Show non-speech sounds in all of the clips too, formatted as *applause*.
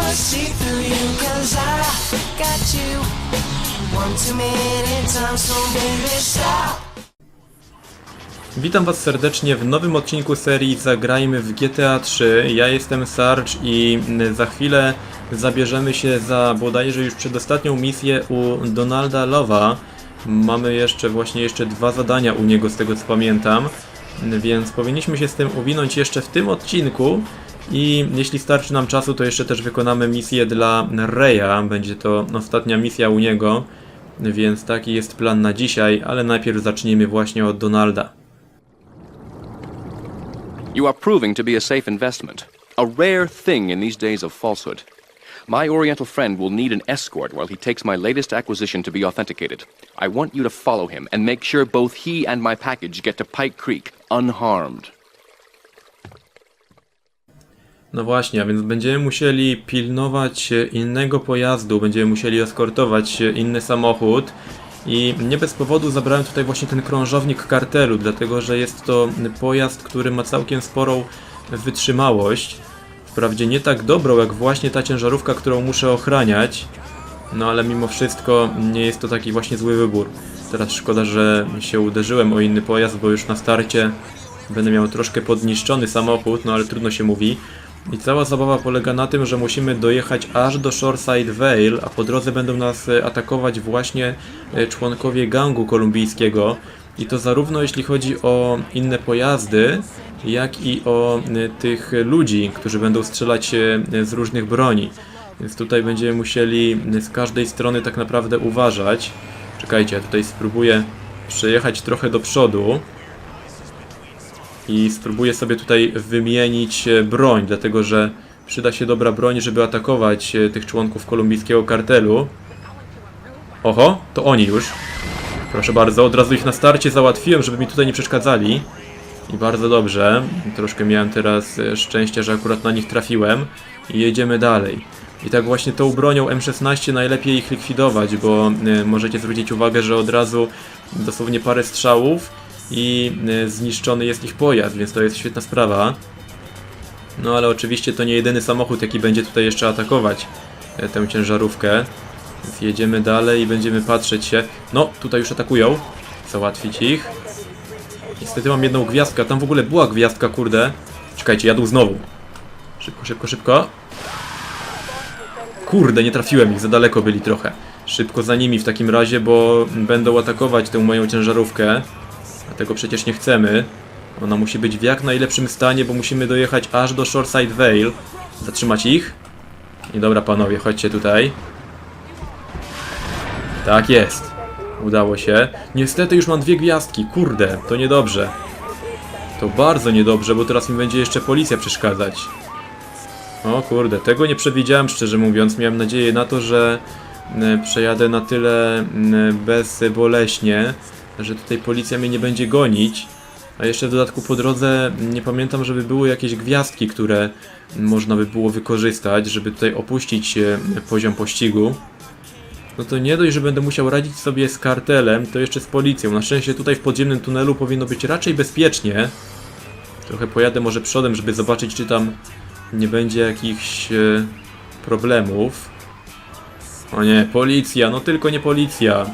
see through you cause I got you one too many times so baby stop Witam Was serdecznie w nowym odcinku serii Zagrajmy w GTA 3. Ja jestem Sarge i mm, za chwilę zabierzemy się za bodajże już przedostatnią misję u Donalda Lowa. Mamy jeszcze właśnie jeszcze dwa zadania u niego z tego co pamiętam, więc powinniśmy się z tym uwinąć jeszcze w tym odcinku. I jeśli starczy nam czasu, to jeszcze też wykonamy misję dla Reya. Będzie to ostatnia misja u niego, więc taki jest plan na dzisiaj, ale najpierw zaczniemy właśnie od Donalda. You are proving to be a safe investment, a rare thing in these days of falsehood. My Oriental friend will need an escort while he takes my latest acquisition to be authenticated. I want you to follow him and make sure both he and my package get to Pike Creek unharmed. No właśnie, a więc będziemy musieli pilnować innego pojazdu, będziemy musieli eskortować inny samochód i nie bez powodu zabrałem tutaj właśnie ten krążownik kartelu, dlatego że jest to pojazd, który ma całkiem sporą wytrzymałość. Wprawdzie nie tak dobrą jak właśnie ta ciężarówka, którą muszę ochraniać, no ale mimo wszystko nie jest to taki właśnie zły wybór. Teraz szkoda, że się uderzyłem o inny pojazd, bo już na starcie będę miał troszkę podniszczony samochód, no ale trudno się mówi. I cała zabawa polega na tym, że musimy dojechać aż do Shoreside Vale, a po drodze będą nas e, atakować właśnie e, członkowie gangu kolumbijskiego. I to zarówno jeśli chodzi o inne pojazdy, jak i o e, tych ludzi, którzy będą strzelać z różnych broni. Więc tutaj będziemy musieli z każdej strony tak naprawdę uważać. Czekajcie, ja tutaj spróbuję przejechać trochę do przodu i spróbuję sobie tutaj wymienić e, broń, dlatego że przyda się dobra broń, żeby atakować e, tych członków kolumbijskiego kartelu. Oho, to oni już. Proszę bardzo, od razu ich na starcie załatwiłem, żeby mi tutaj nie przeszkadzali. I bardzo dobrze. Troszkę miałem teraz e, szczęścia, że akurat na nich trafiłem. I jedziemy dalej. I tak właśnie tą bronią M16 najlepiej ich likwidować, bo możecie zwrócić uwagę, że od razu dosłownie parę strzałów i e, zniszczony jest ich pojazd, więc to jest świetna sprawa. No ale oczywiście to nie jedyny samochód, jaki będzie tutaj jeszcze atakować e, tę ciężarówkę. Więc jedziemy dalej i będziemy patrzeć się. No, tutaj już atakują. Załatwić ich. Niestety mam jedną gwiazdkę, tam w ogóle była gwiazdka, kurde. Czekajcie, jadą znowu. Szybko, szybko, szybko. Kurde, nie trafiłem ich, za daleko byli trochę. Szybko za nimi w takim razie, bo będą atakować tę moją ciężarówkę. A tego przecież nie chcemy. Ona musi być w jak najlepszym stanie, bo musimy dojechać aż do Shoreside Vale. Zatrzymać ich. I dobra panowie, chodźcie tutaj. Tak jest. Udało się. Niestety już mam dwie gwiazdki, kurde, to niedobrze. To bardzo niedobrze, bo teraz mi będzie jeszcze policja przeszkadzać. O kurde, tego nie przewidziałem szczerze mówiąc. Miałem nadzieję na to, że e, przejadę na tyle bezboleśnie, że tutaj policja mnie nie będzie gonić. A jeszcze w dodatku po drodze nie pamiętam, żeby były jakieś gwiazdki, które można by było wykorzystać, żeby tutaj opuścić e, poziom pościgu. No to nie dość, że będę musiał radzić sobie z kartelem, to jeszcze z policją. Na szczęście tutaj w podziemnym tunelu powinno być raczej bezpiecznie. Trochę pojadę może przodem, żeby zobaczyć, czy tam nie będzie jakichś e, problemów. O nie, policja, no tylko nie policja.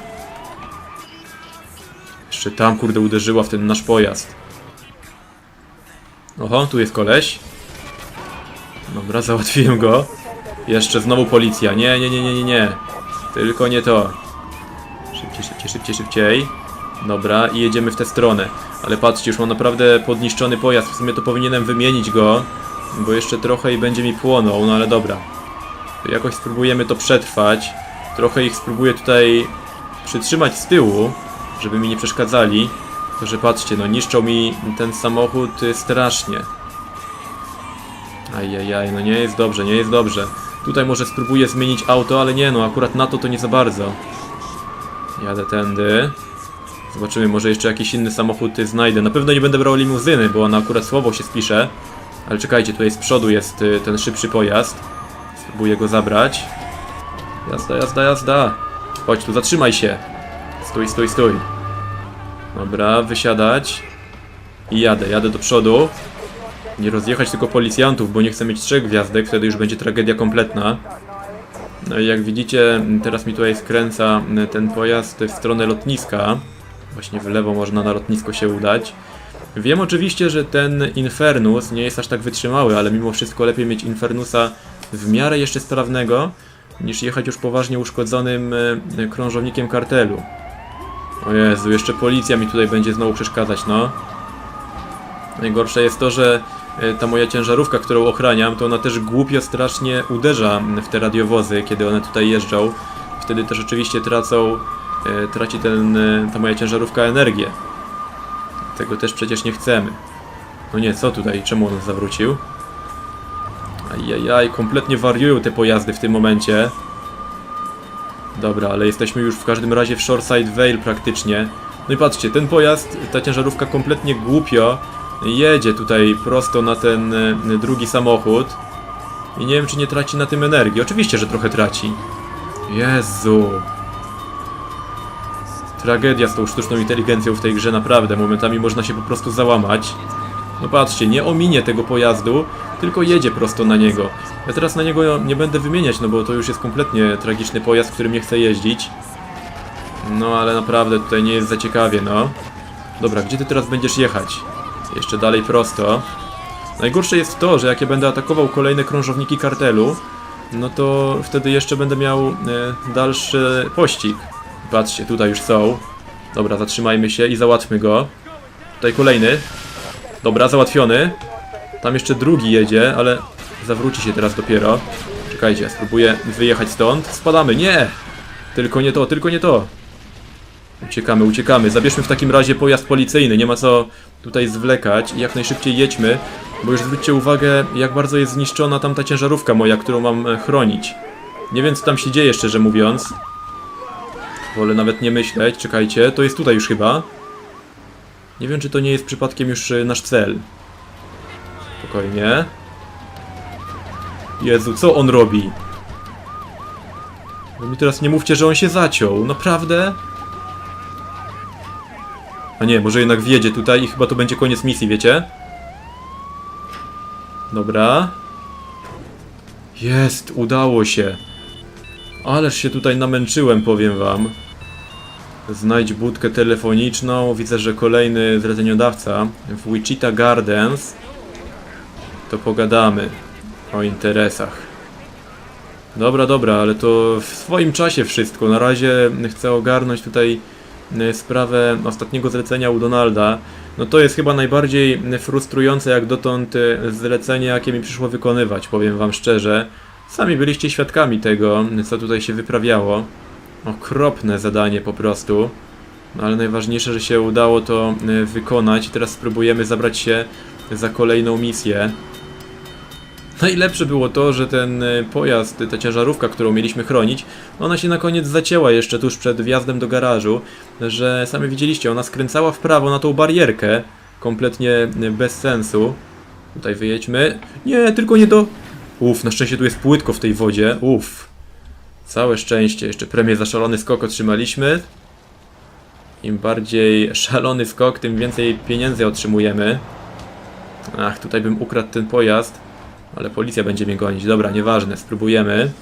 Jeszcze tam, kurde, uderzyła w ten nasz pojazd. Oho, tu jest koleś. Dobra, załatwiłem go. Jeszcze znowu policja. Nie, nie, nie, nie, nie, nie. Tylko nie to. Szybciej, szybciej, szybciej, szybciej. Dobra, i jedziemy w tę stronę. Ale patrzcie, już mam naprawdę podniszczony pojazd. W sumie to powinienem wymienić go, bo jeszcze trochę i będzie mi płonął, no ale dobra. To jakoś spróbujemy to przetrwać. Trochę ich spróbuję tutaj przytrzymać z tyłu, żeby mi nie przeszkadzali. To, że patrzcie, no niszczą mi ten samochód y, strasznie. Ajajaj, no nie jest dobrze, nie jest dobrze. Tutaj może spróbuję zmienić auto, ale nie no, akurat na to to nie za bardzo. Jadę tędy. Zobaczymy, może jeszcze jakiś inny samochód y, znajdę. Na pewno nie będę brał limuzyny, bo ona akurat słabo się spisze. Ale czekajcie, tutaj z przodu jest y, ten szybszy pojazd. Spróbuję go zabrać. Jazda, jazda, jazda. Chodź tu, zatrzymaj się. Stój, stój, stój. Dobra, wysiadać. I jadę, jadę do przodu. Nie rozjechać tylko policjantów, bo nie chcę mieć trzech gwiazdek, wtedy już będzie tragedia kompletna. No i jak widzicie, teraz mi tutaj skręca ten pojazd w stronę lotniska. Właśnie w lewo można na lotnisko się udać. Wiem oczywiście, że ten Infernus nie jest aż tak wytrzymały, ale mimo wszystko lepiej mieć Infernusa w miarę jeszcze sprawnego, niż jechać już poważnie uszkodzonym e, krążownikiem kartelu. O Jezu, jeszcze policja mi tutaj będzie znowu przeszkadzać, no. Najgorsze jest to, że e, ta moja ciężarówka, którą ochraniam, to ona też głupio strasznie uderza w te radiowozy, kiedy one tutaj jeżdżą. Wtedy też oczywiście tracą, e, traci ten, e, ta moja ciężarówka energię. Tego też przecież nie chcemy. No nie, co tutaj? Czemu on zawrócił? Ajajaj, kompletnie wariują te pojazdy w tym momencie. Dobra, ale jesteśmy już w każdym razie w Shoreside Vale praktycznie. No i patrzcie, ten pojazd, ta ciężarówka kompletnie głupio jedzie tutaj prosto na ten e, drugi samochód. I nie wiem, czy nie traci na tym energii. Oczywiście, że trochę traci. Jezu. Tragedia z tą sztuczną inteligencją w tej grze, naprawdę. Momentami można się po prostu załamać. No patrzcie, nie ominie tego pojazdu, tylko jedzie prosto na niego. Ja teraz na niego nie będę wymieniać, no bo to już jest kompletnie tragiczny pojazd, którym nie chcę jeździć. No ale naprawdę tutaj nie jest za ciekawie, no. Dobra, gdzie ty teraz będziesz jechać? Jeszcze dalej prosto. Najgorsze jest to, że jak ja będę atakował kolejne krążowniki kartelu, no to wtedy jeszcze będę miał e, dalszy pościg. Patrzcie, tutaj już są. Dobra, zatrzymajmy się i załatwmy go. Tutaj kolejny. Dobra, załatwiony. Tam jeszcze drugi jedzie, ale zawróci się teraz dopiero. Czekajcie, spróbuję wyjechać stąd. Spadamy, nie! Tylko nie to, tylko nie to. Uciekamy, uciekamy. Zabierzmy w takim razie pojazd policyjny. Nie ma co tutaj zwlekać. Jak najszybciej jedźmy, bo już zwróćcie uwagę, jak bardzo jest zniszczona tamta ciężarówka moja, którą mam e, chronić. Nie wiem, co tam się dzieje, szczerze mówiąc. Wolę nawet nie myśleć. Czekajcie, to jest tutaj już chyba. Nie wiem, czy to nie jest przypadkiem już e, nasz cel. Spokojnie. Jezu, co on robi? No mi teraz nie mówcie, że on się zaciął. Naprawdę? A nie, może jednak wjedzie tutaj i chyba to będzie koniec misji, wiecie? Dobra. Jest, udało się. Ależ się tutaj namęczyłem, powiem wam. Znajdź budkę telefoniczną. Widzę, że kolejny zleceniodawca w Wichita Gardens. To pogadamy o interesach. Dobra, dobra, ale to w swoim czasie wszystko. Na razie chcę ogarnąć tutaj e, sprawę ostatniego zlecenia u Donalda. No to jest chyba najbardziej frustrujące jak dotąd e, zlecenie, jakie mi przyszło wykonywać, powiem wam szczerze. Sami byliście świadkami tego, co tutaj się wyprawiało. Okropne zadanie po prostu. No ale najważniejsze, że się udało to e, wykonać. Teraz spróbujemy zabrać się za kolejną misję. Najlepsze było to, że ten e, pojazd, ta ciężarówka, którą mieliśmy chronić, ona się na koniec zacięła jeszcze tuż przed wjazdem do garażu, że sami widzieliście, ona skręcała w prawo na tą barierkę, kompletnie e, bez sensu. Tutaj wyjedźmy. Nie, tylko nie do... Uff, na szczęście tu jest płytko w tej wodzie, uff. Całe szczęście, jeszcze premię za szalony skok otrzymaliśmy. Im bardziej szalony skok, tym więcej pieniędzy otrzymujemy. Ach, tutaj bym ukradł ten pojazd. Ale policja będzie mnie gonić. Dobra, nieważne, spróbujemy.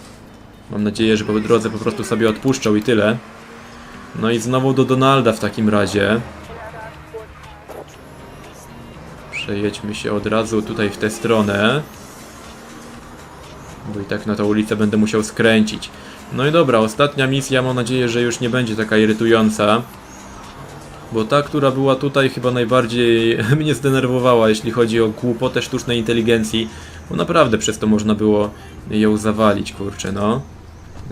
Mam nadzieję, że po drodze po prostu sobie odpuszczą i tyle. No i znowu do Donalda w takim razie. Przejedźmy się od razu tutaj w tę stronę. Bo i tak na tą ulicę będę musiał skręcić. No i dobra, ostatnia misja, mam nadzieję, że już nie będzie taka irytująca. Bo ta, która była tutaj chyba najbardziej *laughs* mnie zdenerwowała, jeśli chodzi o głupotę sztucznej inteligencji. Bo naprawdę przez to można było ją zawalić, kurczę, no.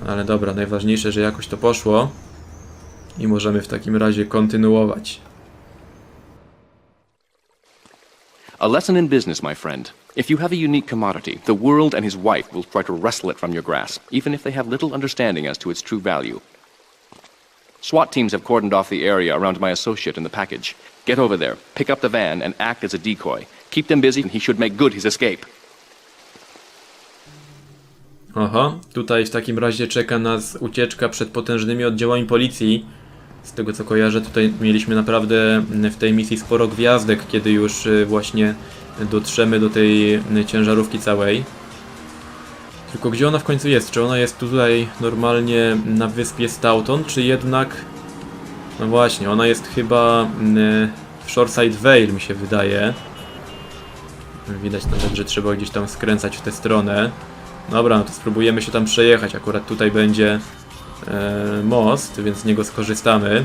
Ale dobra, najważniejsze, że jakoś to poszło. I możemy w takim razie kontynuować. A lesson in business, my friend. If you have a unique commodity, the world and his wife will try to wrestle it from your grasp, even if they have little understanding as to its true value. SWAT teams have cordoned off the area around my associate in the package. Get over there, pick up the van, and act as a decoy. Keep them busy, and he should make good his escape. Aha, tutaj w takim razie czeka nas ucieczka przed potężnymi oddziałami policji. Z tego co kojarzę, tutaj mieliśmy naprawdę w tej misji sporo gwiazdek, kiedy już y, właśnie dotrzemy do tej y, ciężarówki całej. Tylko gdzie ona w końcu jest? Czy ona jest tutaj normalnie na wyspie Stoughton, czy jednak... No właśnie, ona jest chyba y, w Shoreside Vale mi się wydaje. Widać nawet, że trzeba gdzieś tam skręcać w tę stronę. Dobra, no to spróbujemy się tam przejechać. Akurat tutaj będzie e, most, więc z niego skorzystamy.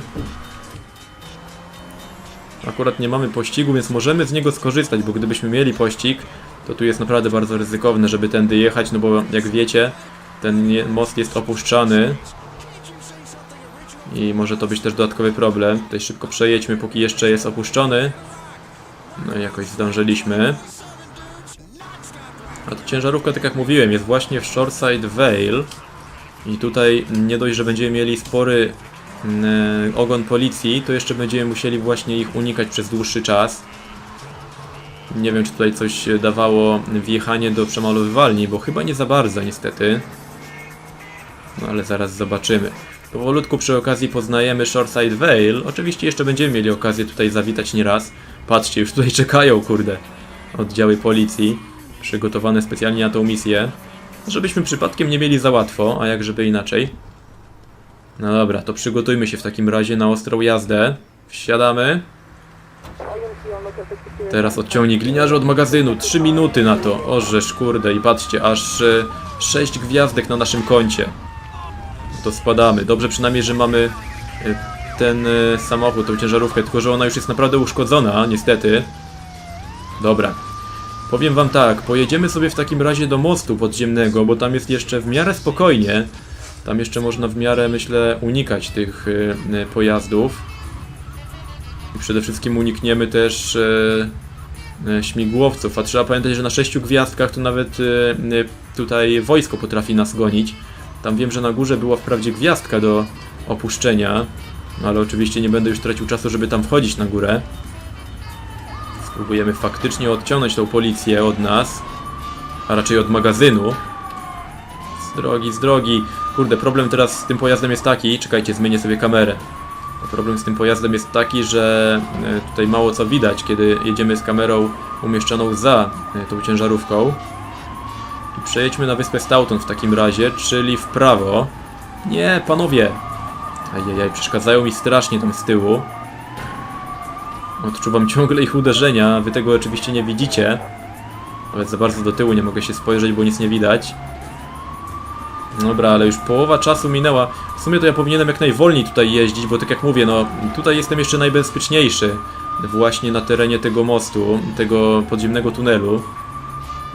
Akurat nie mamy pościgu, więc możemy z niego skorzystać, bo gdybyśmy mieli pościg, to tu jest naprawdę bardzo ryzykowne, żeby tędy jechać, no bo jak wiecie, ten most jest opuszczany. I może to być też dodatkowy problem. Tutaj szybko przejedźmy, póki jeszcze jest opuszczony. No i jakoś zdążyliśmy. A to ciężarówka, tak jak mówiłem, jest właśnie w Shoreside Vale. I tutaj nie dość, że będziemy mieli spory ogon policji, to jeszcze będziemy musieli właśnie ich unikać przez dłuższy czas. Nie wiem, czy tutaj coś dawało wjechanie do przemalowywalni, bo chyba nie za bardzo niestety. No ale zaraz zobaczymy. Powolutku przy okazji poznajemy Shoreside Vale. Oczywiście jeszcze będziemy mieli okazję tutaj zawitać nieraz. Patrzcie, już tutaj czekają, kurde, oddziały policji przygotowane specjalnie na tą misję. Żebyśmy przypadkiem nie mieli za łatwo, a jak żeby inaczej. No dobra, to przygotujmy się w takim razie na ostrą jazdę. Wsiadamy. Teraz odciągnij gliniarze od magazynu. 3 minuty na to. Orzesz, kurde, i patrzcie, aż 6 gwiazdek na naszym koncie. No To spadamy. Dobrze przynajmniej, że mamy e, ten e, samochód, tą ciężarówkę, tylko że ona już jest naprawdę uszkodzona, niestety. Dobra. Powiem wam tak, pojedziemy sobie w takim razie do mostu podziemnego, bo tam jest jeszcze w miarę spokojnie. Tam jeszcze można w miarę, myślę, unikać tych y, y, pojazdów. I przede wszystkim unikniemy też y, y, śmigłowców. A trzeba pamiętać, że na sześciu gwiazdkach to nawet y, tutaj wojsko potrafi nas gonić. Tam wiem, że na górze była wprawdzie gwiazdka do opuszczenia, no ale oczywiście nie będę już tracił czasu, żeby tam wchodzić na górę. Spróbujemy faktycznie odciągnąć tą policję od nas, a raczej od magazynu. Z drogi, z drogi. Kurde, problem teraz z tym pojazdem jest taki, czekajcie, zmienię sobie kamerę. Problem z tym pojazdem jest taki, że e, tutaj mało co widać, kiedy jedziemy z kamerą umieszczoną za e, tą ciężarówką. I przejedźmy na wyspę Stoughton w takim razie, czyli w prawo. Nie, panowie! Ajajaj, przeszkadzają mi strasznie tam z tyłu. Odczuwam ciągle ich uderzenia, wy tego oczywiście nie widzicie. Nawet za bardzo do tyłu nie mogę się spojrzeć, bo nic nie widać. Dobra, ale już połowa czasu minęła. W sumie to ja powinienem jak najwolniej tutaj jeździć, bo tak jak mówię, no tutaj jestem jeszcze najbezpieczniejszy. Właśnie na terenie tego mostu, tego podziemnego tunelu.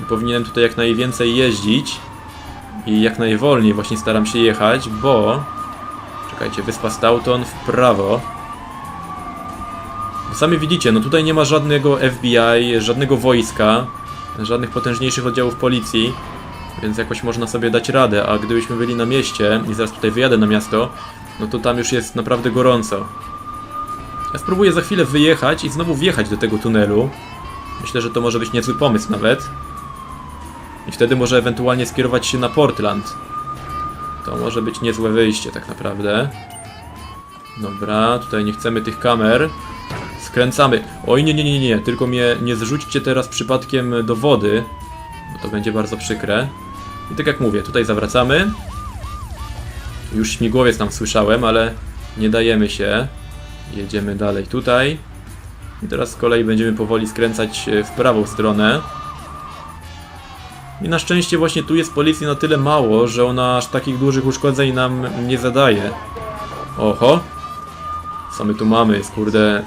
Powinienem tutaj jak najwięcej jeździć. I jak najwolniej właśnie staram się jechać, bo... Czekajcie, wyspa Stoughton w prawo. Sami widzicie, no tutaj nie ma żadnego FBI, żadnego wojska, żadnych potężniejszych oddziałów policji, więc jakoś można sobie dać radę, a gdybyśmy byli na mieście, i zaraz tutaj wyjadę na miasto, no to tam już jest naprawdę gorąco. Ja spróbuję za chwilę wyjechać i znowu wjechać do tego tunelu. Myślę, że to może być niezły pomysł nawet. I wtedy może ewentualnie skierować się na Portland. To może być niezłe wyjście tak naprawdę. Dobra, tutaj nie chcemy tych kamer. Skręcamy. Oj, nie, nie, nie, nie, tylko mnie nie zrzućcie teraz przypadkiem do wody, bo to będzie bardzo przykre. I tak jak mówię, tutaj zawracamy. Już śmigłowiec tam słyszałem, ale nie dajemy się. Jedziemy dalej tutaj. I teraz z kolei będziemy powoli skręcać e, w prawą stronę. I na szczęście właśnie tu jest policji na tyle mało, że ona aż takich dużych uszkodzeń nam nie zadaje. Oho, co my tu mamy? Jest kurde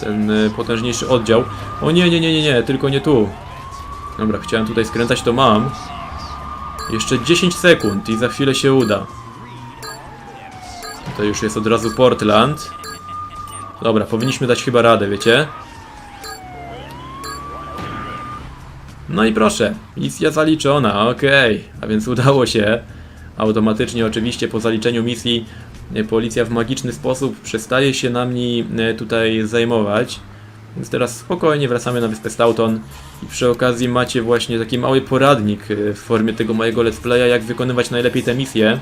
ten y, potężniejszy oddział. O nie, nie, nie, nie, nie, tylko nie tu. Dobra, chciałem tutaj skręcać, to mam. Jeszcze 10 sekund i za chwilę się uda. To już jest od razu Portland. Dobra, powinniśmy dać chyba radę, wiecie? No i proszę, misja zaliczona, okej. A więc udało się. Automatycznie oczywiście po zaliczeniu misji e, policja w magiczny sposób przestaje się nami e, tutaj zajmować. Więc teraz spokojnie wracamy na wyspę Stoughton i przy okazji macie właśnie taki mały poradnik e, w formie tego mojego let's playa, jak wykonywać najlepiej te misje.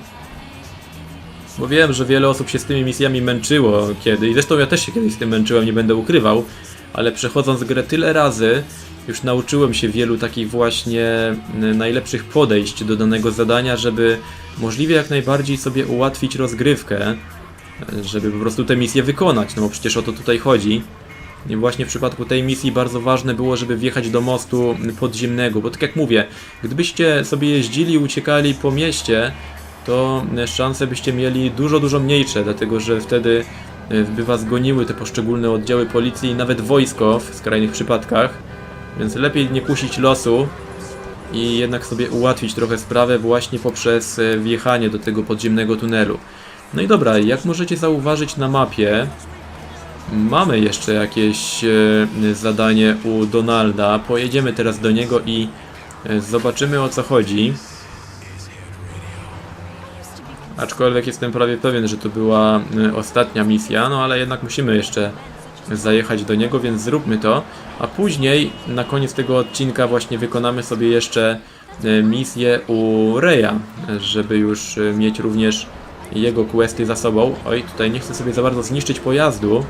Bo wiem, że wiele osób się z tymi misjami męczyło kiedyś. Zresztą ja też się kiedyś z tym męczyłem, nie będę ukrywał. Ale przechodząc grę tyle razy, już nauczyłem się wielu takich właśnie najlepszych podejść do danego zadania, żeby możliwie jak najbardziej sobie ułatwić rozgrywkę, y, żeby po prostu tę misję wykonać, no bo przecież o to tutaj chodzi. Właśnie w przypadku tej misji bardzo ważne było, żeby wjechać do mostu podziemnego, bo tak jak mówię, gdybyście sobie jeździli uciekali po mieście, to szanse byście mieli dużo, dużo mniejsze, dlatego że wtedy e, by was goniły te poszczególne oddziały policji i nawet wojsko w skrajnych przypadkach, więc lepiej nie kusić losu i jednak sobie ułatwić trochę sprawę właśnie poprzez e, wjechanie do tego podziemnego tunelu. No i dobra, jak możecie zauważyć na mapie, Mamy jeszcze jakieś e, zadanie u Donalda. Pojedziemy teraz do niego i e, zobaczymy o co chodzi. Aczkolwiek jestem prawie pewien, że to była e, ostatnia misja, no ale jednak musimy jeszcze zajechać do niego, więc zróbmy to. A później, na koniec tego odcinka, właśnie wykonamy sobie jeszcze misję u Reya, żeby już mieć również jego questy za sobą. Oj, tutaj nie chcę sobie za bardzo zniszczyć pojazdu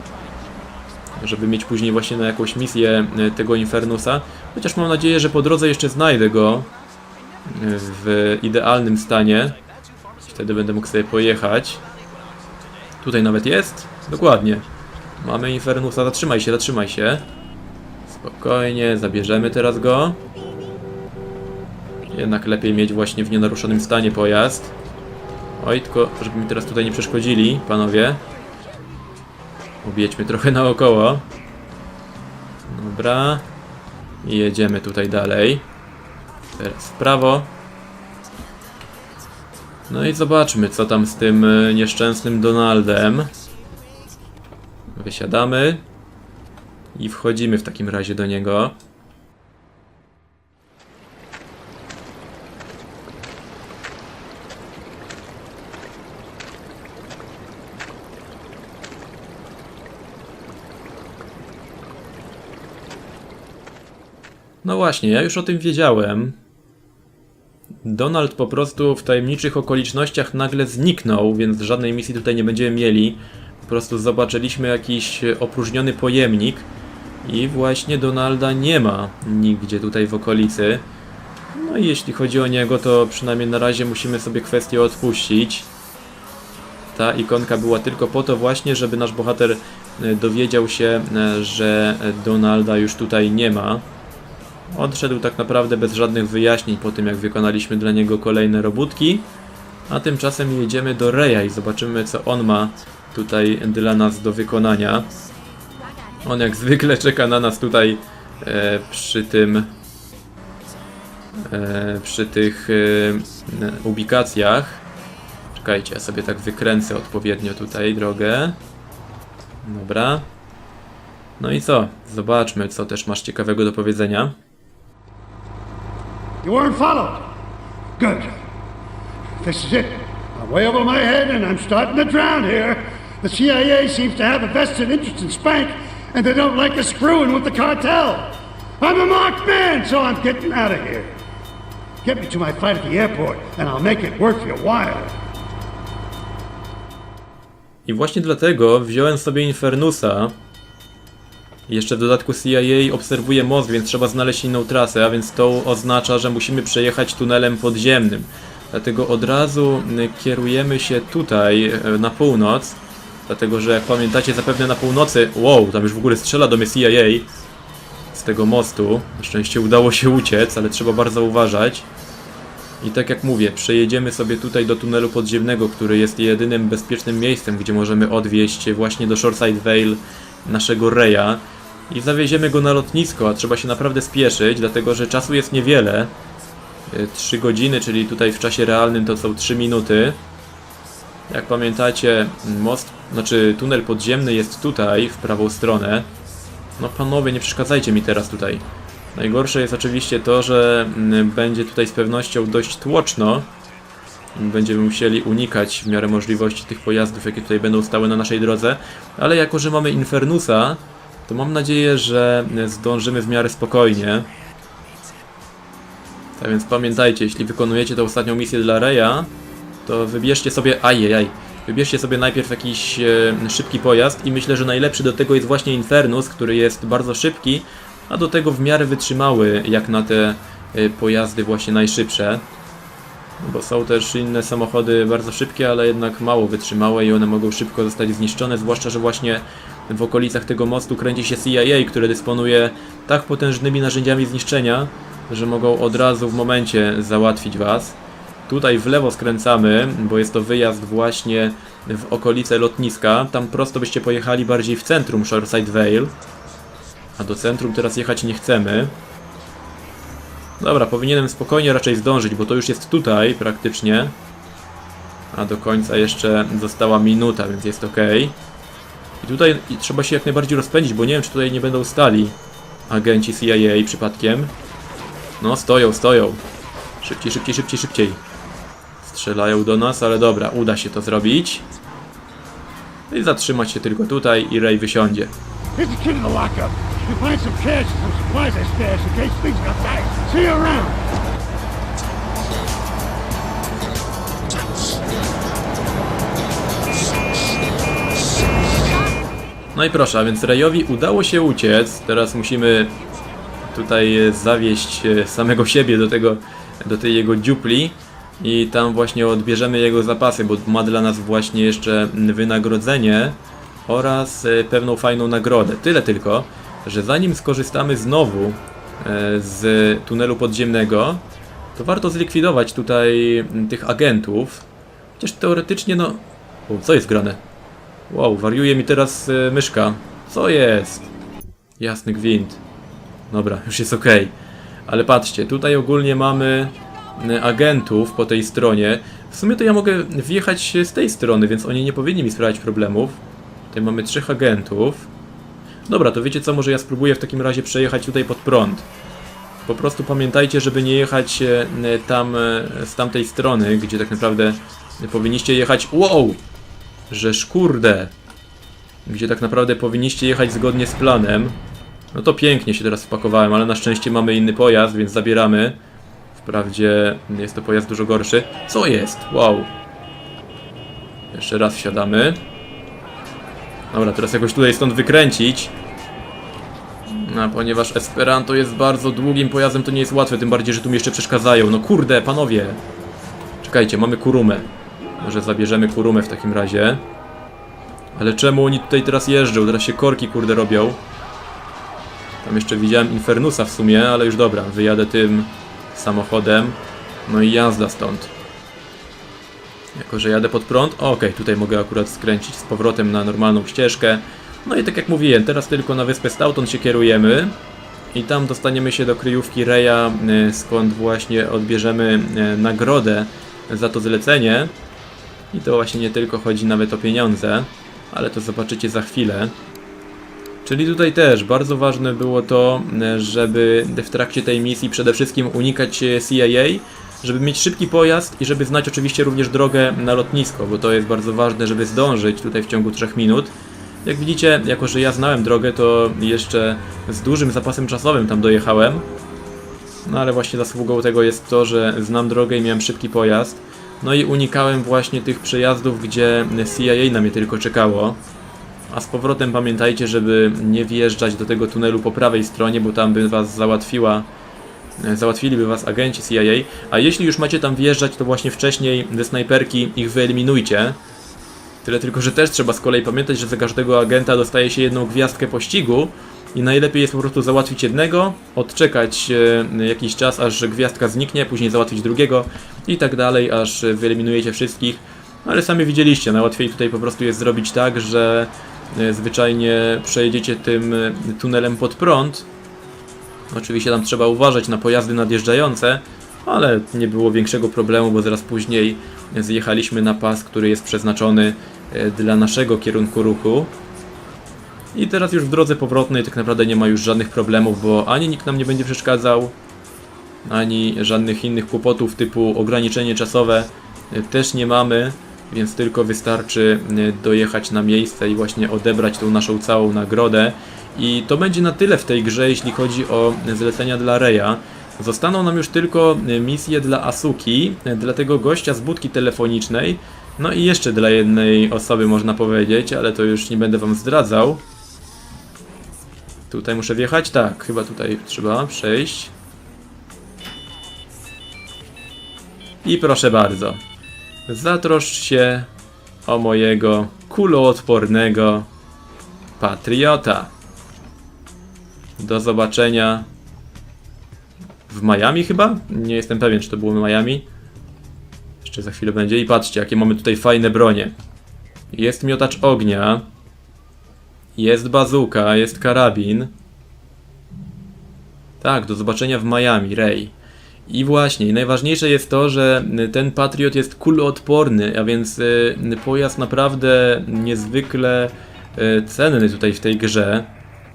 żeby mieć później właśnie na jakąś misję e, tego Infernusa. Chociaż mam nadzieję, że po drodze jeszcze znajdę go e, w idealnym stanie. Wtedy będę mógł sobie pojechać. Tutaj nawet jest? Dokładnie. Mamy Infernusa, zatrzymaj się, zatrzymaj się. Spokojnie, zabierzemy teraz go. Jednak lepiej mieć właśnie w nienaruszonym stanie pojazd. Oj, tylko żeby mi teraz tutaj nie przeszkodzili, panowie. Objedźmy trochę naokoło. Dobra. I jedziemy tutaj dalej. Teraz w prawo. No i zobaczmy, co tam z tym e, nieszczęsnym Donaldem. Wysiadamy. I wchodzimy w takim razie do niego. No właśnie, ja już o tym wiedziałem. Donald po prostu w tajemniczych okolicznościach nagle zniknął, więc żadnej misji tutaj nie będziemy mieli. Po prostu zobaczyliśmy jakiś opróżniony pojemnik i właśnie Donalda nie ma nigdzie tutaj w okolicy. No i jeśli chodzi o niego, to przynajmniej na razie musimy sobie kwestię odpuścić. Ta ikonka była tylko po to właśnie, żeby nasz bohater e, dowiedział się, e, że Donalda już tutaj nie ma. Odszedł tak naprawdę bez żadnych wyjaśnień po tym, jak wykonaliśmy dla niego kolejne robótki. A tymczasem jedziemy do Reya i zobaczymy, co on ma tutaj dla nas do wykonania. On jak zwykle czeka na nas tutaj e, przy tym e, przy tych e, ubikacjach. Czekajcie, ja sobie tak wykręcę odpowiednio tutaj drogę. Dobra. No i co? Zobaczmy, co też masz ciekawego do powiedzenia. You weren't followed. Good. This is it. I'm way over my head and I'm starting to drown here. The CIA seems to have a vested interest in Spank, and they don't like us screwing with the cartel. I'm a marked man, so I'm getting out of here. Get me to my flight at the airport, and I'll make it worth your while. I właśnie dlatego wziąłem sobie Infernusa. Jeszcze w dodatku CIA obserwuje most, więc trzeba znaleźć inną trasę, a więc to oznacza, że musimy przejechać tunelem podziemnym. Dlatego od razu y, kierujemy się tutaj y, na północ. Dlatego, że jak pamiętacie zapewne na północy... Wow, tam już w ogóle strzela do mnie CIA z tego mostu. Na szczęście udało się uciec, ale trzeba bardzo uważać. I tak jak mówię, przejedziemy sobie tutaj do tunelu podziemnego, który jest jedynym bezpiecznym miejscem, gdzie możemy odwieźć właśnie do Shoreside Vale naszego Reya. I zawieziemy go na lotnisko, a trzeba się naprawdę spieszyć, dlatego że czasu jest niewiele. 3 godziny, czyli tutaj w czasie realnym to są 3 minuty. Jak pamiętacie, most, znaczy tunel podziemny jest tutaj, w prawą stronę. No panowie, nie przeszkadzajcie mi teraz tutaj. Najgorsze jest oczywiście to, że mm, będzie tutaj z pewnością dość tłoczno. Będziemy musieli unikać w miarę możliwości tych pojazdów, jakie tutaj będą stały na naszej drodze. Ale jako, że mamy Infernusa, to mam nadzieję, że zdążymy w miarę spokojnie. Tak więc pamiętajcie, jeśli wykonujecie tę ostatnią misję dla Reya, to wybierzcie sobie... Ajajaj. Wybierzcie sobie najpierw jakiś e, szybki pojazd i myślę, że najlepszy do tego jest właśnie Infernus, który jest bardzo szybki, a do tego w miarę wytrzymały jak na te y, pojazdy właśnie najszybsze. Bo są też inne samochody bardzo szybkie, ale jednak mało wytrzymałe i one mogą szybko zostać zniszczone, zwłaszcza, że właśnie w okolicach tego mostu kręci się CIA, które dysponuje tak potężnymi narzędziami zniszczenia, że mogą od razu w momencie załatwić was. Tutaj w lewo skręcamy, bo jest to wyjazd właśnie w okolice lotniska. Tam prosto byście pojechali bardziej w centrum Shoreside Vale. A do centrum teraz jechać nie chcemy. Dobra, powinienem spokojnie raczej zdążyć, bo to już jest tutaj praktycznie. A do końca jeszcze została minuta, więc jest ok. I tutaj trzeba się jak najbardziej rozpędzić, bo nie wiem, czy tutaj nie będą stali agenci CIA przypadkiem. No, stoją, stoją. Szybciej, szybciej, szybciej, szybciej. Strzelają do nas, ale dobra, uda się to zrobić. I zatrzymać się tylko tutaj i Ray wysiądzie. Here's No i proszę, a więc Rayowi udało się uciec. Teraz musimy tutaj e, zawieść e, samego siebie do tego, do tej jego dziupli i tam właśnie odbierzemy jego zapasy, bo ma dla nas właśnie jeszcze wynagrodzenie oraz e, pewną fajną nagrodę. Tyle tylko, że zanim skorzystamy znowu z tunelu podziemnego, to warto zlikwidować tutaj tych agentów. Chociaż teoretycznie no... O, co jest grane? Wow, wariuje mi teraz e, myszka. Co jest? Jasny gwint. Dobra, już jest ok. Ale patrzcie, tutaj ogólnie mamy e, agentów po tej stronie. W sumie to ja mogę wjechać z tej strony, więc oni nie powinni mi sprawiać problemów. Tutaj mamy trzech agentów. Dobra, to wiecie co, może ja spróbuję w takim razie przejechać tutaj pod prąd. Po prostu pamiętajcie, żeby nie jechać e, tam z tamtej strony, gdzie tak naprawdę powinniście jechać... Wow! Żeż kurde! Gdzie tak naprawdę powinniście jechać zgodnie z planem. No to pięknie się teraz wpakowałem, ale na szczęście mamy inny pojazd, więc zabieramy. Wprawdzie jest to pojazd dużo gorszy. Co jest? Wow! Jeszcze raz wsiadamy. Dobra, teraz jakoś tutaj stąd wykręcić. A ponieważ Esperanto jest bardzo długim pojazdem, to nie jest łatwe, tym bardziej, że tu mi jeszcze przeszkadzają. No kurde, panowie! Czekajcie, mamy kurumę. Może zabierzemy kurumę w takim razie. Ale czemu oni tutaj teraz jeżdżą? Teraz się korki kurde robią. Tam jeszcze widziałem Infernusa w sumie, ale już dobra, wyjadę tym samochodem. No i jazda stąd. Jako, że jadę pod prąd, okej, tutaj mogę akurat skręcić z powrotem na normalną ścieżkę. No i tak jak mówiłem, teraz tylko na wyspę Stoughton się kierujemy. I tam dostaniemy się do kryjówki Reya, y, skąd właśnie odbierzemy y, nagrodę za to zlecenie. I to właśnie nie tylko chodzi nawet o pieniądze, ale to zobaczycie za chwilę. Czyli tutaj też bardzo ważne było to, e, żeby w trakcie tej misji przede wszystkim unikać e, CIA, żeby mieć szybki pojazd i żeby znać oczywiście również drogę na lotnisko, bo to jest bardzo ważne, żeby zdążyć tutaj w ciągu 3 minut. Jak widzicie, jako że ja znałem drogę, to jeszcze z dużym zapasem czasowym tam dojechałem. No ale właśnie zasługą tego jest to, że znam drogę i miałem szybki pojazd. No i unikałem właśnie tych przejazdów, gdzie CIA na mnie tylko czekało. A z powrotem pamiętajcie, żeby nie wjeżdżać do tego tunelu po prawej stronie, bo tam by was załatwiła e, załatwiliby was agenci CIA, a jeśli już macie tam wjeżdżać, to właśnie wcześniej ze snajperki ich wyeliminujcie. Tyle tylko, że też trzeba z kolei pamiętać, że za każdego agenta dostaje się jedną gwiazdkę pościgu i najlepiej jest po prostu załatwić jednego, odczekać e, jakiś czas, aż gwiazdka zniknie, później załatwić drugiego i tak dalej, aż wyeliminujecie wszystkich. Ale sami widzieliście, najłatwiej tutaj po prostu jest zrobić tak, że e, zwyczajnie przejedziecie tym e, tunelem pod prąd. Oczywiście tam trzeba uważać na pojazdy nadjeżdżające, ale nie było większego problemu, bo zaraz później zjechaliśmy na pas, który jest przeznaczony dla naszego kierunku ruchu. I teraz już w drodze powrotnej tak naprawdę nie ma już żadnych problemów, bo ani nikt nam nie będzie przeszkadzał, ani żadnych innych kłopotów typu ograniczenie czasowe e, też nie mamy, więc tylko wystarczy e, dojechać na miejsce i właśnie odebrać tą naszą całą nagrodę. I to będzie na tyle w tej grze, jeśli chodzi o zlecenia dla Reya. Zostaną nam już tylko e, misje dla Asuki, dla tego gościa z budki telefonicznej, no i jeszcze dla jednej osoby można powiedzieć, ale to już nie będę wam zdradzał. Tutaj muszę wjechać? Tak, chyba tutaj trzeba przejść. I proszę bardzo. Zatroszcz się o mojego kuloodpornego patriota. Do zobaczenia w Miami chyba? Nie jestem pewien, czy to było w Miami. Jeszcze za chwilę będzie. I patrzcie, jakie mamy tutaj fajne bronie. Jest miotacz ognia. Jest bazuka, jest karabin. Tak, do zobaczenia w Miami, Ray. I właśnie, najważniejsze jest to, że ten Patriot jest kuloodporny, a więc y, pojazd naprawdę niezwykle y, cenny tutaj w tej grze.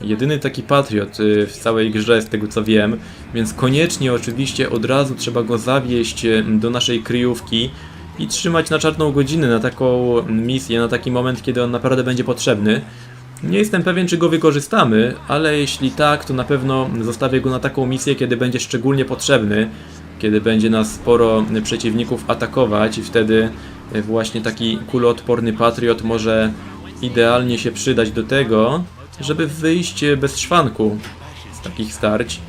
Jedyny taki Patriot y, w całej grze, z tego co wiem, więc koniecznie oczywiście od razu trzeba go zawieźć y, do naszej kryjówki i trzymać na czarną godzinę, na taką misję, na taki moment, kiedy on naprawdę będzie potrzebny. Nie jestem pewien, czy go wykorzystamy, ale jeśli tak, to na pewno zostawię go na taką misję, kiedy będzie szczególnie potrzebny, kiedy będzie nas sporo przeciwników atakować i wtedy e, właśnie taki kuloodporny Patriot może idealnie się przydać do tego, żeby wyjść bez szwanku z takich starć.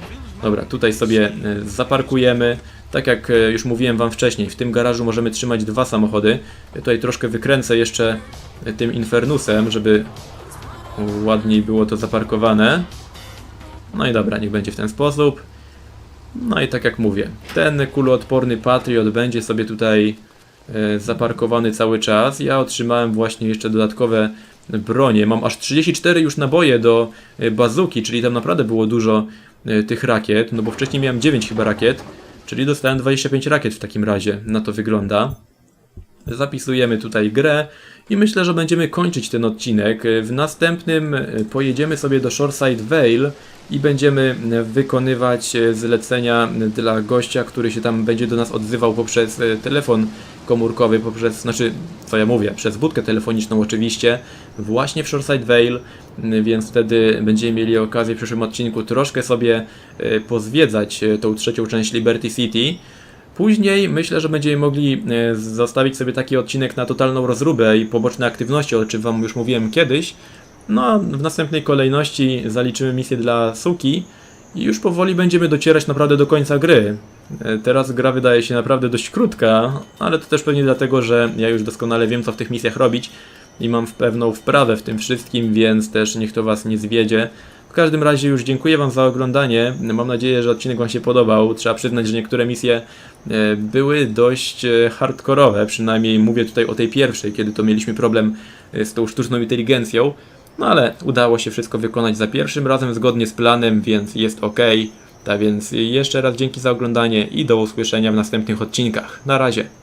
Dobra, tutaj sobie e, zaparkujemy. Tak jak e, już mówiłem Wam wcześniej, w tym garażu możemy trzymać dwa samochody. Tutaj troszkę wykręcę jeszcze e, tym Infernusem, żeby ładniej było to zaparkowane. No i dobra, niech będzie w ten sposób. No i tak jak mówię, ten kuloodporny Patriot będzie sobie tutaj e, zaparkowany cały czas. Ja otrzymałem właśnie jeszcze dodatkowe bronie. Mam aż 34 już naboje do e, bazuki, czyli tam naprawdę było dużo e, tych rakiet, no bo wcześniej miałem 9 chyba rakiet, czyli dostałem 25 rakiet w takim razie. Na to wygląda. Zapisujemy tutaj grę i myślę, że będziemy kończyć ten odcinek. W następnym e, pojedziemy sobie do Shoreside Vale i będziemy e, wykonywać e, zlecenia dla gościa, który się tam będzie do nas odzywał poprzez telefon komórkowy, poprzez, znaczy, co ja mówię, przez budkę telefoniczną oczywiście, właśnie w Shoreside Vale, m, więc wtedy będziemy mieli okazję w przyszłym odcinku troszkę sobie pozwiedzać tą trzecią część Liberty City. Później myślę, że będziemy mogli e, zostawić sobie taki odcinek na totalną rozróbę i poboczne aktywności, o czym Wam już mówiłem kiedyś. No a w następnej kolejności zaliczymy misję dla Suki i już powoli będziemy docierać naprawdę do końca gry. E, Teraz gra wydaje się naprawdę dość krótka, ale to też pewnie dlatego, że ja już doskonale wiem co w tych misjach robić i mam pewną wprawę w tym wszystkim, więc też niech to Was nie zwiedzie. W każdym razie już dziękuję Wam za oglądanie. Mam nadzieję, że odcinek Wam się podobał. Trzeba przyznać, że niektóre misje e, były dość e, hardkorowe, przynajmniej mówię tutaj o tej pierwszej, kiedy to mieliśmy problem e, z tą sztuczną inteligencją. No ale udało się wszystko wykonać za pierwszym razem zgodnie z planem, więc jest ok. Tak więc jeszcze raz dzięki za oglądanie i do usłyszenia w następnych odcinkach. Na razie.